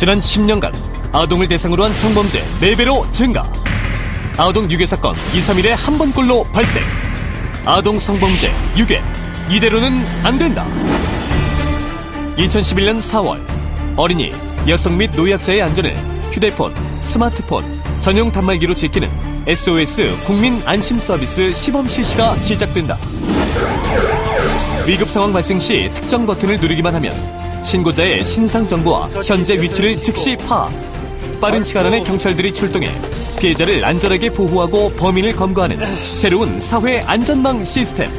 지난 10년간 아동을 대상으로 한 성범죄 4배로 증가. 아동 유괴 사건 2, 3일에 한 번꼴로 발생. 아동 성범죄 유괴. 이대로는 안 된다. 2011년 4월 어린이, 여성 및 노약자의 안전을 휴대폰, 스마트폰, 전용 단말기로 지키는 SOS 국민 안심 서비스 시범 실시가 시작된다. 위급 상황 발생 시 특정 버튼을 누르기만 하면 신고자의 신상 정보와 현재 위치를 즉시 파악. 빠른 시간 안에 경찰들이 출동해 피해자를 안전하게 보호하고 범인을 검거하는 새로운 사회 안전망 시스템.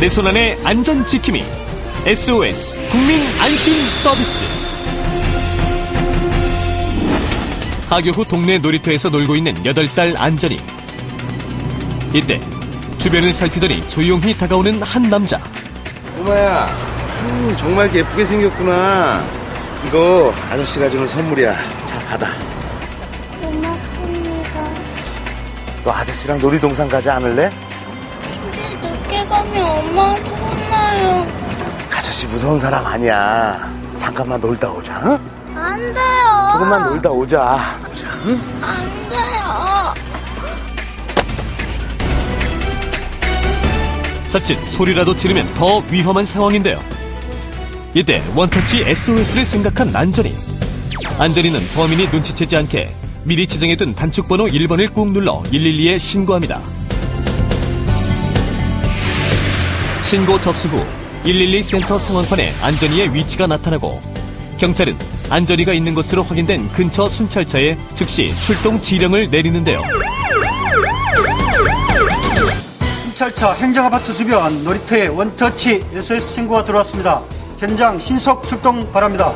내 손 안에 안전 지킴이 SOS 국민 안심 서비스. 하교 후 동네 놀이터에서 놀고 있는 8살 안전이. 이때 주변을 살피더니 조용히 다가오는 한 남자. 꼬마야, 음, 정말 예쁘게 생겼구나. 이거 아저씨가 주는 선물이야. 자, 받아. 고맙습니다. 너 아저씨랑 놀이동산 가지 않을래? 우리 늦게 가면 엄마한테 혼나요. 아저씨 무서운 사람 아니야. 잠깐만 놀다 오자, 응? 안 돼요. 조금만 놀다 오자. 오자, 응? 안 돼요. 자칫 소리라도 지르면 더 위험한 상황인데요. 이때 원터치 SOS를 생각한 안전이. 안전이는 범인이 눈치채지 않게 미리 지정해둔 단축번호 1번을 꾹 눌러 112에 신고합니다. 신고 접수 후 112 센터 상황판에 안전이의 위치가 나타나고 경찰은 안전이가 있는 것으로 확인된 근처 순찰차에 즉시 출동 지령을 내리는데요. 순찰차 행정아파트 주변 놀이터에 원터치 SOS 신고가 들어왔습니다. 현장 신속 출동 바랍니다.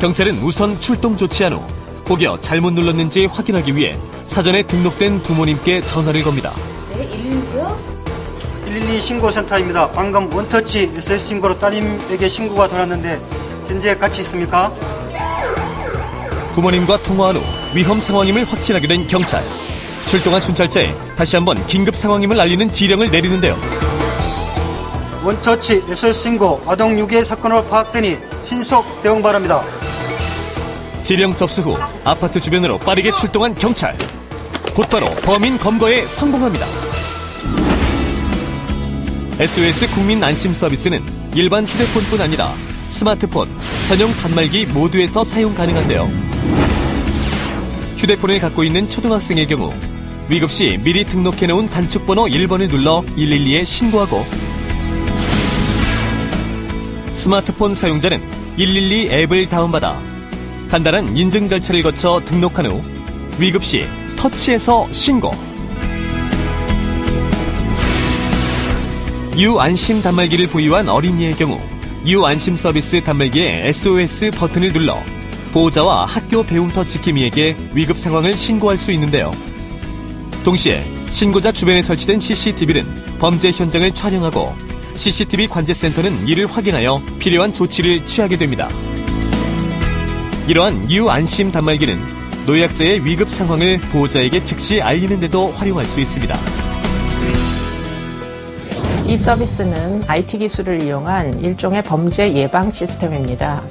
경찰은 우선 출동 조치한 후 혹여 잘못 눌렀는지 확인하기 위해 사전에 등록된 부모님께 전화를 겁니다. 112 신고센터입니다. 방금 원터치 SOS 신고로 따님에게 신고가 들어왔는데 현재 같이 있습니까? 부모님과 통화한 후 위험 상황임을 확신하게 된 경찰. 출동한 순찰차에 다시 한번 긴급 상황임을 알리는 지령을 내리는데요. 원터치 SOS 신고 아동 유괴 사건으로 파악되니 신속 대응 바랍니다. 지령 접수 후 아파트 주변으로 빠르게 출동한 경찰. 곧바로 범인 검거에 성공합니다. SOS 국민 안심 서비스는 일반 휴대폰뿐 아니라 스마트폰, 전용 단말기 모두에서 사용 가능한데요. 휴대폰을 갖고 있는 초등학생의 경우 위급 시 미리 등록해 놓은 단축번호 1번을 눌러 112에 신고하고 스마트폰 사용자는 112 앱을 다운받아 간단한 인증 절차를 거쳐 등록한 후 위급 시 터치해서 신고. 유안심 단말기를 보유한 어린이의 경우 유안심 서비스 단말기에 SOS 버튼을 눌러 보호자와 학교 배움터 지킴이에게 위급 상황을 신고할 수 있는데요. 동시에 신고자 주변에 설치된 CCTV는 범죄 현장을 촬영하고 CCTV 관제센터는 이를 확인하여 필요한 조치를 취하게 됩니다. 이러한 유 안심 단말기는 노약자의 위급 상황을 보호자에게 즉시 알리는 데도 활용할 수 있습니다. 이 서비스는 IT 기술을 이용한 일종의 범죄 예방 시스템입니다.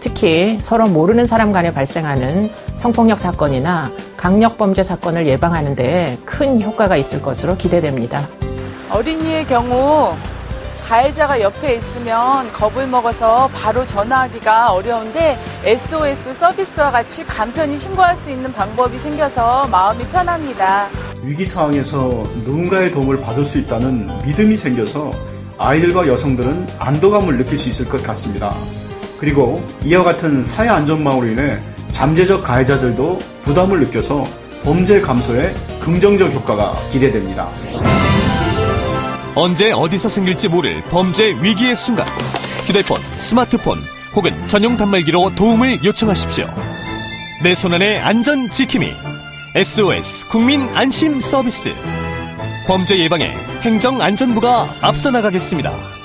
특히 서로 모르는 사람 간에 발생하는 성폭력 사건이나 강력범죄 사건을 예방하는 데큰 효과가 있을 것으로 기대됩니다. 어린이의 경우 가해자가 옆에 있으면 겁을 먹어서 바로 전화하기가 어려운데 SOS 서비스와 같이 간편히 신고할 수 있는 방법이 생겨서 마음이 편합니다. 위기 상황에서 누군가의 도움을 받을 수 있다는 믿음이 생겨서 아이들과 여성들은 안도감을 느낄 수 있을 것 같습니다. 그리고 이와 같은 사회 안전망으로 인해 잠재적 가해자들도 부담을 느껴서 범죄 감소에 긍정적 효과가 기대됩니다. 언제 어디서 생길지 모를 범죄 위기의 순간 휴대폰, 스마트폰 혹은 전용 단말기로 도움을 요청하십시오. 내 손안의 안전 지킴이 SOS 국민 안심 서비스 범죄 예방에 행정안전부가 앞서 나가겠습니다.